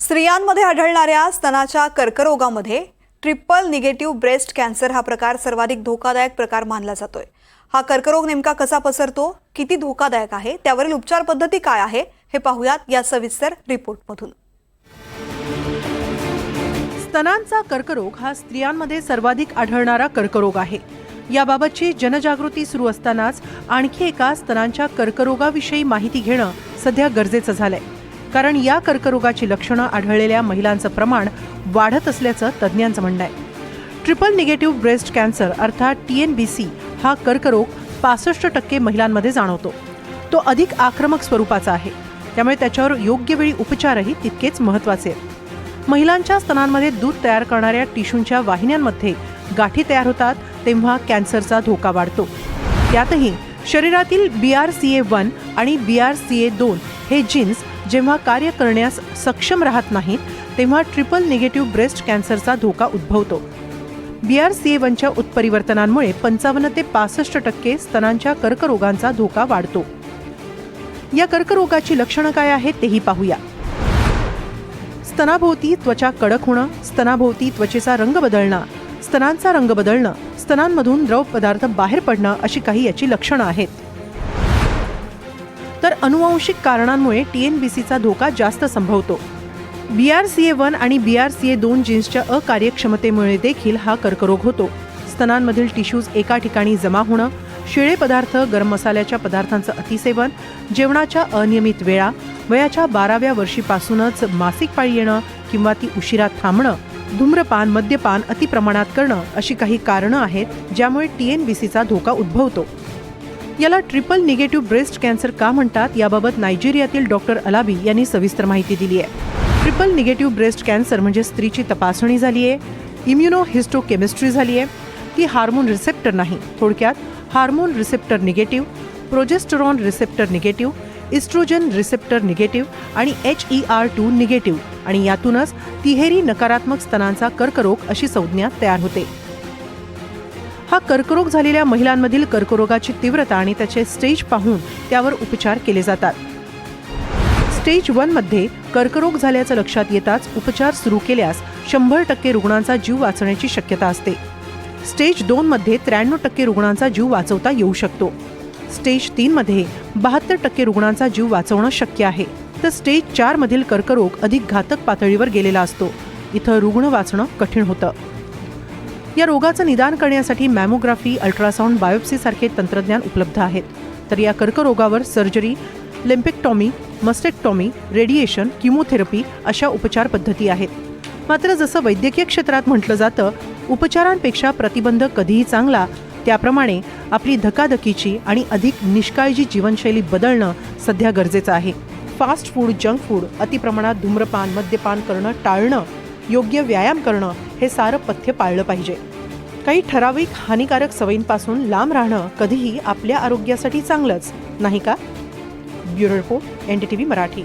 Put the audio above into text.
स्त्रियांमध्ये आढळणाऱ्या स्तनाच्या कर्करोगामध्ये ट्रिपल निगेटिव्ह ब्रेस्ट कॅन्सर हा प्रकार सर्वाधिक धोकादायक प्रकार मानला जातोय. हा कर्करोग नेमका कसा पसरतो? किती धोकादायक आहे? त्यावरील उपचार पद्धती काय आहे? हे पाहूयात या सविस्तर रिपोर्टमधून. स्तनांचा कर्करोग हा स्त्रियांमध्ये सर्वाधिक आढळणारा कर्करोग आहे. याबाबतची जनजागृती सुरू असतानाच आणखी एका स्तनांच्या कर्करोगाविषयी माहिती घेणं सध्या गरजेचं झालंय. कारण या कर्करोगाची लक्षणं आढळलेल्या महिलांचं प्रमाण वाढत असल्याचं तज्ज्ञांचं म्हणणं आहे. ट्रिपल निगेटिव्ह ब्रेस्ट कॅन्सर अर्थात टी एन बी सी हा कर्करोग पासष्ट टक्के महिलांमध्ये जाणवतो. तो अधिक आक्रमक स्वरूपाचा आहे. त्यामुळे त्याच्यावर योग्य वेळी उपचारही तितकेच महत्त्वाचे आहेत. महिलांच्या स्तनांमध्ये दूध तयार करणाऱ्या टिशूंच्या वाहिन्यांमध्ये गाठी तयार होतात तेव्हा कॅन्सरचा धोका वाढतो. त्यातही शरीरातील B R C A one आणि बी आर सी ए दोन हे जीन्स जेव्हा कार्य करण्यास सक्षम राहत नाहीत तेव्हा ट्रिपल निगेटिव्ह ब्रेस्ट कॅन्सरचा धोका उद्भवतो. बी आर सी ए वनच्या उत्परिवर्तनांमुळे पंचावन्न ते पासष्ट टक्के स्तनांच्या कर्करोगांचा धोका वाढतो. या कर्करोगाची लक्षणं काय आहेत तेही पाहूया. स्तनाभोवती त्वचा कडक होणं स्तनाभोवती त्वचेचा रंग बदलणं स्तनांचा रंग बदलणं स्तनांमधून द्रव पदार्थ बाहेर पडणं अशी काही याची लक्षणं आहेत. तर अनुवांशिक कारणांमुळे टी एन व्ही सीचा धोका जास्त संभवतो. B R C A one आणि बी आर सी ए दोन जीन्सच्या अकार्यक्षमतेमुळे देखील हा कर्करोग होतो. स्तनांमधील टिश्यूज एका ठिकाणी जमा होणं शिळे पदार्थ गरम मसाल्याच्या पदार्थांचं अतिसेवन जेवणाच्या अनियमित वेळा वयाच्या बाराव्या वर्षीपासूनच मासिक पाळी येणं किंवा ती उशिरा थांबणं धूम्रपान मद्यपान अतिप्रमाणात करणं अशी काही कारणं आहेत ज्यामुळे टी एन व्ही सीचा धोका उद्भवतो. याला ट्रिपल निगेटिव्ह ब्रेस्ट कॅन्सर का म्हणतात याबाबत नायजेरियातील डॉक्टर अलाबी यांनी सविस्तर माहिती दिली आहे. ट्रिपल निगेटिव्ह ब्रेस्ट कॅन्सर म्हणजे स्त्रीची तपासणी झाली आहे इम्युनो हिस्टोकेमिस्ट्री झाली आहे ती हार्मोन रिसेप्टर नाही. थोडक्यात hormone receptor negative progesterone receptor negative oestrogen receptor negative आणि H E R two negative आणि यातूनच तिहेरी नकारात्मक स्तनांचा कर्करोग अशी संज्ञा तयार होते. हा कर्करोग झालेल्या महिलांमधील कर्करोगाची तीव्रता आणि त्याचे स्टेज पाहून त्यावर उपचार केले जातात. स्टेज वनमध्ये कर्करोग झाल्याचं लक्षात येताच उपचार सुरू केल्यास शंभर टक्के रुग्णांचा जीव वाचण्याची शक्यता असते. स्टेज दोन मध्ये त्र्याण्णव टक्के रुग्णांचा जीव वाचवता येऊ शकतो. स्टेज तीन मध्ये बहात्तर टक्के रुग्णांचा जीव वाचवणं शक्य आहे. तर स्टेज चार मधील कर्करोग अधिक घातक पातळीवर गेलेला असतो. इथं रुग्ण वाचणं कठीण होतं. या रोगाचं निदान करण्यासाठी मॅमोग्राफी अल्ट्रासाऊंड बायोप्सी सारखे तंत्रज्ञान उपलब्ध आहेत. तर या कर्करोगावर surgery lumpectomy mastectomy radiation chemotherapy अशा उपचार पद्धती आहेत. मात्र जसं वैद्यकीय क्षेत्रात म्हटलं जातं उपचारांपेक्षा प्रतिबंध कधीही चांगला त्याप्रमाणे आपली धकाधकीची आणि अधिक निष्काळजी जीवनशैली बदलणं सध्या गरजेचं आहे. फास्ट फूड जंक फूड अतिप्रमाणात धूम्रपान मद्यपान करणं टाळणं योग्य व्यायाम करणं हे सारं पथ्य पाळलं पाहिजे. काही ठराविक हानिकारक सवयींपासून लांब राहणं कधीही आपल्या आरोग्यासाठी चांगलंच नाही का? Bureau report N D T V Marathi.